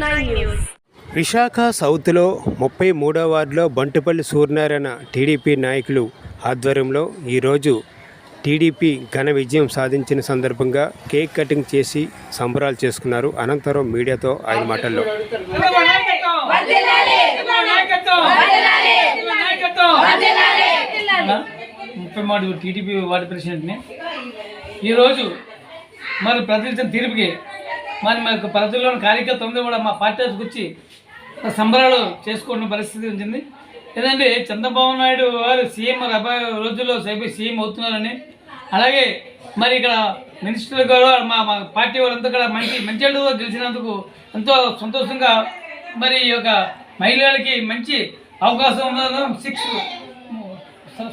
News Visakha సౌత్లో ముప్పై మూడో వార్డులో బంటుపల్లి సూర్యనారాయణ టీడీపీ నాయకులు ఆధ్వర్యంలో ఈరోజు టీడీపీ ఘన విజయం సాధించిన సందర్భంగా కేక్ కటింగ్ చేసి సంబరాలు చేసుకున్నారు. అనంతరం మీడియాతో ఆయన మాటల్లో. ముప్పై మూడు టీడీపీ వార్డు ప్రెసిడెంట్ని. ఈరోజు మరి ప్రతినిధించిన తీర్పుకి మరి మాకు ప్రజల్లోని కార్యకర్తలు కూడా మా పార్టీ వచ్చి సంబరాలు చేసుకున్న పరిస్థితి ఉంచింది ఏదంటే చంద్రబాబు నాయుడు వారు సీఎం రాబోయే రోజుల్లో సైబర్ సీఎం అవుతున్నారని. అలాగే మరి ఇక్కడ మినిస్టర్లు గారు మా మా పార్టీ వాళ్ళంతా కూడా మంచి మంచి గెలిచినందుకు ఎంతో సంతోషంగా మరి ఈ యొక్క మహిళలకి మంచి అవకాశం ఉన్నది. సిక్స్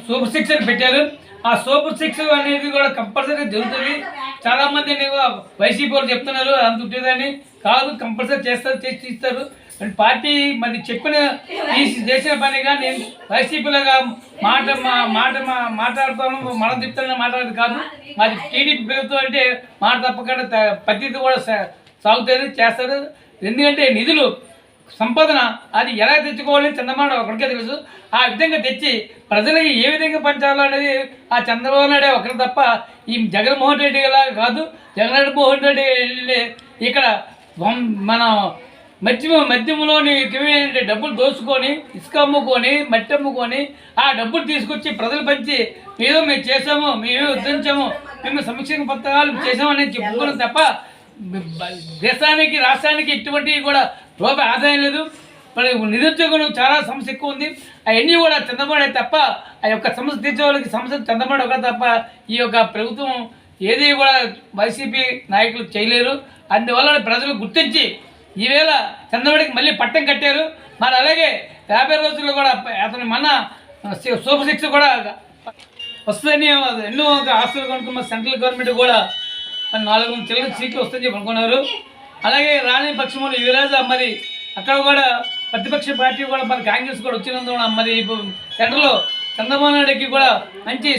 సూపర్ సిక్స్ అని పెట్టారు. ఆ సూపర్ సిక్స్ అనేది కూడా కంపల్సరీ జరుగుతుంది. చాలా మంది వైసీపీ వాళ్ళు చెప్తున్నారు అంత ఉంటుందని కాదు కంపల్సరీ చేస్తారు చేసి ఇస్తారు అండ్ పార్టీ మరి చెప్పిన చేసిన పనిగా నేను వైసీపీలాగా మాట మా మాట మాట్లాడుతాము మనం చెప్తానని మాట్లాడేది కాదు. మాది టీడీపీ ప్రభుత్వం అంటే మాట తప్పకుండా పద్ధతి కూడా సా- సాగుతుంది చేస్తారు. ఎందుకంటే నిధులు సంపాదన అది ఎలా తెచ్చుకోవాలని చంద్రబాబు ఒకరికే తెలుసు. ఆ విధంగా తెచ్చి ప్రజలకి ఏ విధంగా పంచాలో అనేది ఆ చంద్రబాబు నాయుడే ఒకరు తప్ప ఈ జగన్మోహన్ రెడ్డి లాగా కాదు. జగన్మోహన్ రెడ్డి వెళ్ళి ఇక్కడ మన మద్యమ మద్యములోని ఏంటంటే డబ్బులు దోచుకొని ఇసుక అమ్ముకొని మట్టి అమ్ముకొని ఆ డబ్బులు తీసుకొచ్చి ప్రజలు పంచి ఏదో మేము చేసాము మేమే ఉద్ధరించాము మేము సంక్షేమ పథకాలు చేసామని చెప్పుకున్నాం తప్ప దేశానికి రాష్ట్రానికి ఎటువంటివి కూడా రూపాయి ఆదాయం లేదు. మరి నిరుద్యోగం చాలా సమస్య ఎక్కువ ఉంది. అవన్నీ కూడా చంద్రబాబు తప్ప ఆ యొక్క సమస్య తీర్చే వాళ్ళకి సమస్య చంద్రబాబు ఒక తప్ప ఈ యొక్క ప్రభుత్వం ఏది కూడా వైసీపీ నాయకులు చేయలేరు. అందువల్ల ప్రజలు గుర్తించి ఈవేళ చంద్రబాబుకి మళ్ళీ పట్టం కట్టారు. మరి అలాగే యాభై రోజుల్లో కూడా అతని మన సూపర్ సిక్స్ కూడా వస్తుందని ఎన్నో ఆస్తులు కొనుక్కున్న సెంట్రల్ గవర్నమెంట్ కూడా నాలుగు వందల చిల్లర సీట్లు వస్తుంది చెప్పి అనుకున్నారు. అలాగే రాని పక్షంలో ఈ రోజు మరి అక్కడ కూడా ప్రతిపక్ష పార్టీ కూడా మరి కాంగ్రెస్ కూడా వచ్చినందున మరి సెంటర్లో చంద్రబాబు నాయుడుకి కూడా మంచి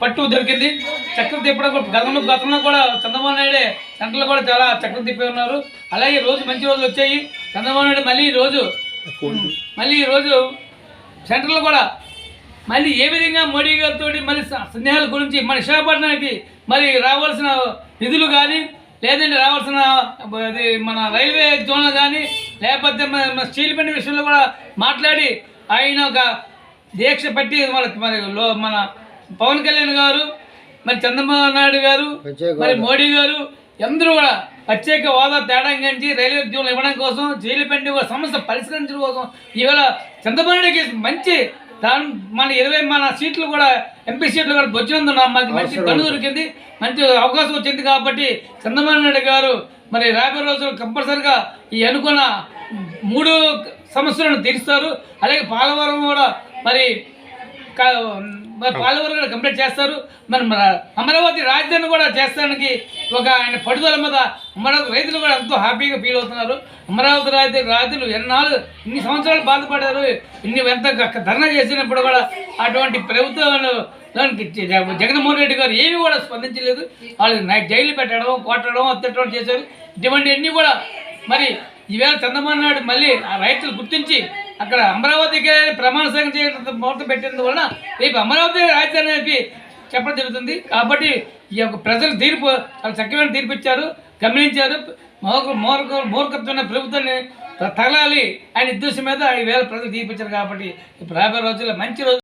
పట్టు దొరికింది. చక్రం తిప్పడం గతంలో గతంలో కూడా చంద్రబాబు నాయుడే సెంటర్లో కూడా చాలా చక్రం తిప్పి ఉన్నారు. అలాగే రోజు మంచి రోజులు వచ్చాయి. చంద్రబాబు నాయుడు మళ్ళీ ఈ రోజు మళ్ళీ ఈ రోజు సెంటర్లో కూడా మళ్ళీ ఏ విధంగా మోడీ గారితో మళ్ళీ సందేహాల గురించి మన విశాఖపట్నానికి మరి రావాల్సిన నిధులు కానీ లేదంటే రావాల్సిన అది మన రైల్వే జోన్లు కానీ లేకపోతే మన స్టీల్ పెండి విషయంలో కూడా మాట్లాడి ఆయన ఒక దీక్ష పట్టి వాళ్ళకి మరి మన పవన్ కళ్యాణ్ గారు మరి చంద్రబాబు నాయుడు గారు మరి మోడీ గారు అందరూ కూడా ప్రత్యేక హోదా తేడా గంచి రైల్వే ఉద్యోగులు ఇవ్వడం కోసం జైలు పెండి సమస్య పరిష్కరించడం కోసం ఇవాళ చంద్రబాబు నాయుడుకి మంచి దాని మన ఇరవై మన సీట్లు కూడా ఎంపీ సీట్లు కూడా వచ్చినందున మనకి మంచి గను దొరికింది. మంచి అవకాశం వచ్చింది కాబట్టి చంద్రబాబు నాయుడు గారు మరి రాబోయే రోజులు కంపల్సరిగా ఈ అనుకున్న మూడు సమస్యలను తీరుస్తారు. అలాగే పాలవరం కూడా మరి పాలవరం కూడా కంప్లీట్ చేస్తారు. మరి మన అమరావతి రాజధాని కూడా చేస్తానికి ఒక ఆయన పడుదల మీద అమరావతి రైతులు కూడా ఎంతో హ్యాపీగా ఫీల్ అవుతున్నారు. అమరావతి రైతు రైతులు ఎన్నాళ్ళు ఇన్ని సంవత్సరాలు బాధపడారు ఇన్ని ఎంత ధర్నా చేసినప్పుడు కూడా అటువంటి ప్రభుత్వాలు దానికి జగన్మోహన్ రెడ్డి గారు ఏమీ కూడా స్పందించలేదు. వాళ్ళు నైట్ జైలు పెట్టడం కొట్టడం తిట్టడం చేశారు. ఇటువంటివన్నీ కూడా మరి ఈవేళ చంద్రబాబు నాయుడు మళ్ళీ ఆ రైతులు గుర్తించి అక్కడ అమరావతికి ప్రమాణ సంఘం చేయడం ముహూర్తం పెట్టినందువలన రేపు అమరావతి రాజధాని చెప్పి చెప్పడం జరుగుతుంది. కాబట్టి ఈ యొక్క ప్రజలు తీర్పు చాలా చక్కమైన తీర్పు ఇచ్చారు గమనించారు. మోక మోర్క మూర్ఖత్వమైన ప్రభుత్వాన్ని తగలాలి ఆయన ఉద్దేశం మీద ఐదు వేల ప్రజలు తీర్పించారు కాబట్టి ఇప్పుడు రాబోయే రోజుల్లో మంచి రోజు